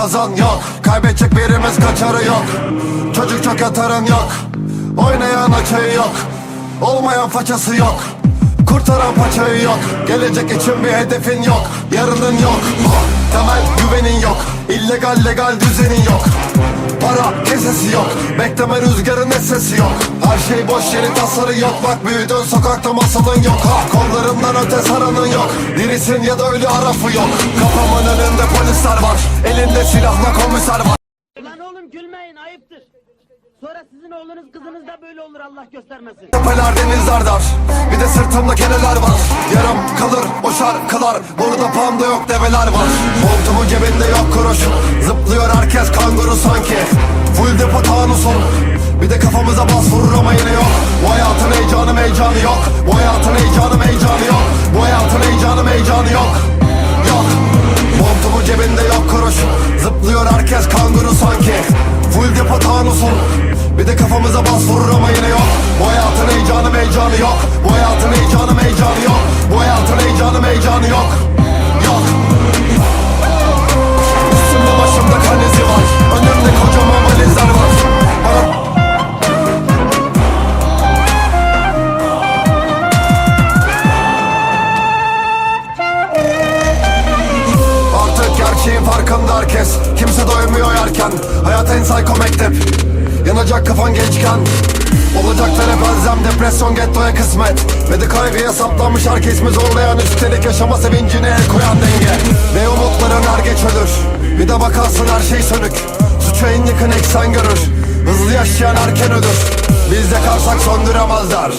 Kazan yok. Kaybedecek birimiz kaçarı yok. Çocuk çok yatarın yok. Oynayan açığı yok. Olmayan façası yok. Kurtaran paçayı yok. Gelecek için bir hedefin yok. Yarının yok. Temel güvenin yok. İllegal legal düzenin yok Para kesesi yok. Bekleme rüzgarın sesi yok. Her şey boş yeri tasarı yok. Bak büyüdün sokakta masalın yok. Ha Kollarından öte saranın yok. Dirisin ya da ölü arafı yok. Kafamın önünde polisler var. Elinde silahla komiser var. Lan oğlum gülmeyin ayıptır. Sonra sizin oğlunuz kızınız da böyle olur Allah göstermesin. Tepeler denizler dar. Bir de sırtımda keneler var. Yarım kalır o şarkılar Burada panda yok develer var. Montumun cebinde yok kuruş. Zıplıyor herkes kanguru sanki. Full depo tanusun Bir de kafamıza bas vurur ama yine yok. Bu hayatın heyecanı meycanı yok. Bu hayatın heyecanı meycanı yok yerken Hayat en psycho mektep. Yanacak kafan gençken. Olacaklara benzem depresyon gettoya kısmet. Ve de kaygıya saplanmış herkes mi zorlayan? Üstelik yaşama sevincine el koyan denge. Ve umutların er geç ölür. Bir de bakarsın her şey sönük. Suçu en yakın eksen görür. Hızlı yaşayan erken ölür. Biz yakarsak söndüremezler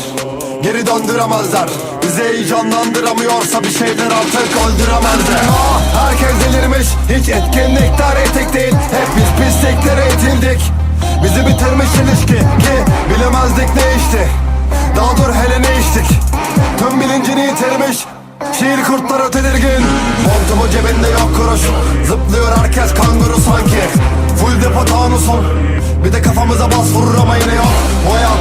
Geri döndüremezler. Bizi heyecanlandıramıyorsa bir şeyler artık öldüremezler. Ah, Herkes delirmiş. Hiç etkinlikler etik değil. Hep biz pisliklere itildik Bizi bitirmiş ilişki Ki bilemezdik ne işti Daha dur hele ne içtik. Tüm bilincini yitirmiş. Şiir kurtları tedirgin. Montumu cebinde yok kuruş. Zıplıyor herkes kanguru sanki. Full depo tanusun. Bir de kafamıza bas vurur ama yine yok. Bu hayatın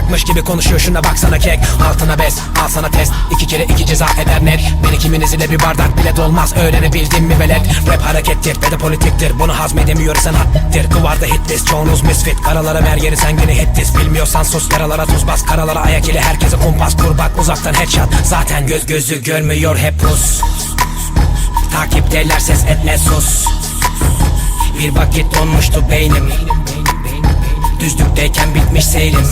anlayacakmış gibi konuşuyor. Şuna baksana kek Altına bez. Al sana test. İki kere iki ceza eder net. Beni kiminiz ile bir bardak bile dolmaz. Öğrenebildin mi velet? Rap harekettir ve de politiktir. Bunu hazmedemiyorsan hattir. Kıvarda hitlist çoğunuz misfit. Karalara ver yeri sen gene hittis Bilmiyorsan sus yaralara tuz bas. Karalara ayak ile herkese kumpas kur bak uzaktan headshot. Zaten göz gözü görmüyor hep pus. Takipteler ses etme sus. Bir vakit donmuştu beynim Düzlükteyken bitmiş seyrim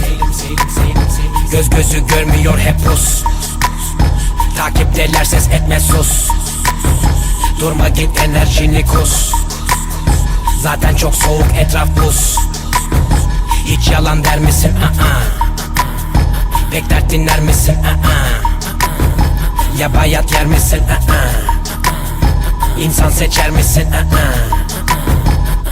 Göz gözü görmüyor hep pus Takipteler ses etme sus Durma git enerjini kus Zaten çok soğuk etraf buz Hiç yalan der misin? Aa. Pek dert dinler misin? Aa. Ya bayat yer misin? Aa. İnsan seçer misin? Aa.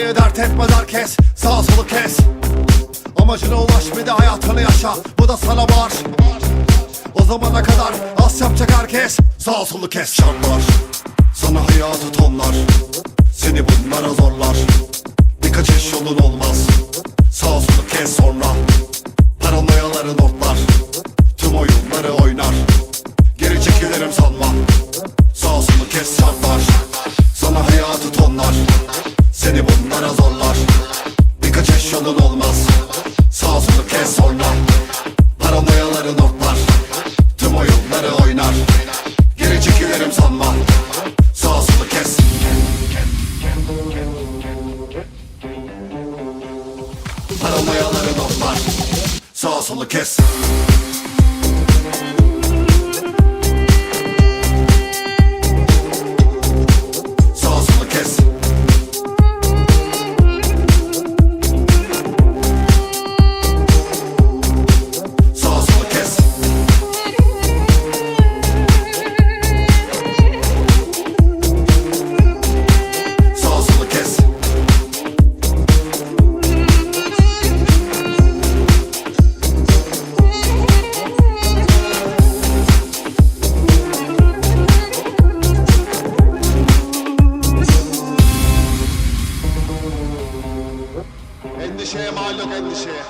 Kazanmayı dert etmez herkes Sağ solu kes. Amacına ulaş bir de hayatını yaşa. Bu da sana var O zamana kadar az yapacak herkes Sağ solu kes. Şanlar Sana hayatı tonlar. Seni bunlara zorlar. Birkaç iş yolun olmaz. Sağ solu kes sonra. Paranoyaları notlar. Tüm oyunları oynar. Geri çekilirim sanma. Sağ solu kes şartlar Sana hayatı tonlar endişeye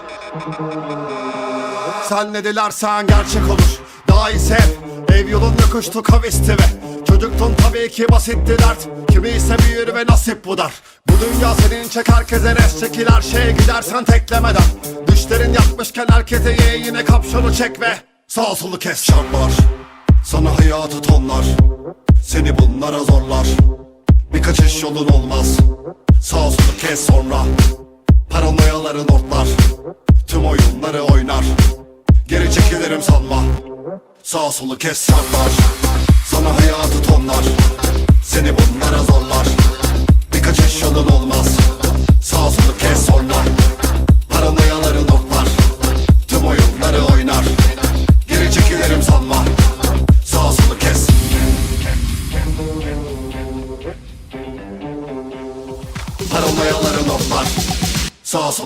Sen ne dilersen gerçek olur. Daha iyisi hep Ev yolun yokuştu kavisti ve Çocuktun tabii ki basitti dert. Kimi ise büyür ve nasip bu dar Bu dünya senin çek herkese res çekil her şeye gidersen teklemeden. Düşlerin yakmışken herkese ye yine kapşonu çek ve Sağ solu kes. Şartlar Sana hayatı tonlar. Seni bunlara zorlar. Bir kaçış yolun olmaz. Sağ solu kes sonra Paranoyaların ortlar Tüm oyunları oynar. Geri çekilirim sanma. Sağ solu kes sarlar Sana hayatı tonlar. Seni bunlara zorlar. Bir kaçış yolun olmaz. Sağ solu kes sonra. Paranoyaların ortlar Tüm oyunları oynar. Geri çekilirim sanma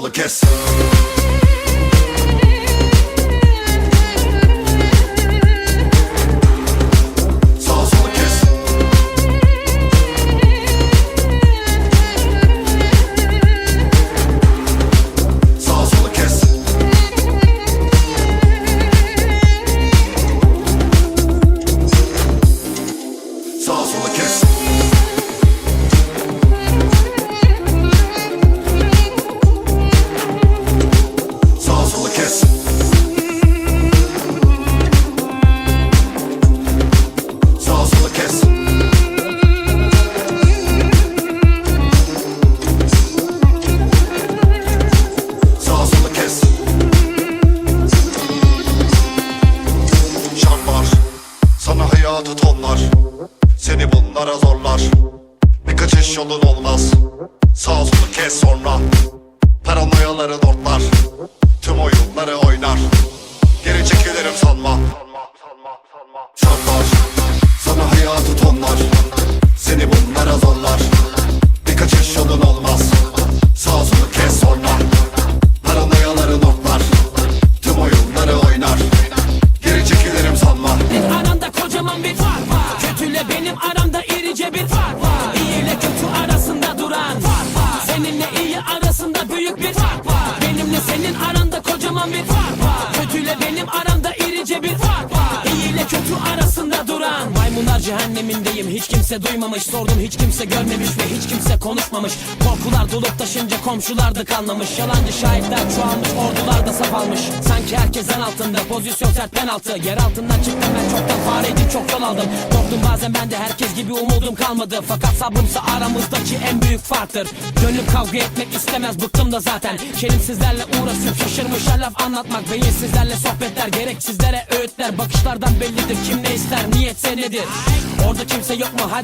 Sağ solu kes Seni bunlara zorlar. Bir kaçış yolun olmaz. Sağ solu kes sonra. Paranoyaların ortlar Tüm oyunları oynar. Geri çekilirim sanma. Şartlar Sana hayatı tonlar. Seni bunlara zorlar. Bir kaçış yolun olmaz kimse duymamış. Sordum hiç kimse görmemiş ve hiç kimse konuşmamış. Korkular dolup taşınca komşular da kanlamış Yalancı şahitler çoğalmış ordular da saf almış. Sanki herkesten altında pozisyon sert penaltı Yer altından çıktım ben çoktan fareydim çok yol aldım. Korktum bazen ben de herkes gibi umudum kalmadı. Fakat sabrımsa aramızdaki en büyük farktır. Gönlüm kavga etmek istemez bıktım da zaten. Çelimsizlerle uğraşıp şaşırmışlar laf anlatmak Beyinsizlerle sohbetler gereksizlere öğütler. Bakışlardan bellidir kim ne ister niyetse nedir? Orada kimse yok mu? Hadi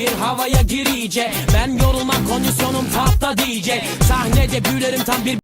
gir havaya gir iyice Ben yorulmam kondisyonum tahta diyecek. Sahnede büyülerim tam bir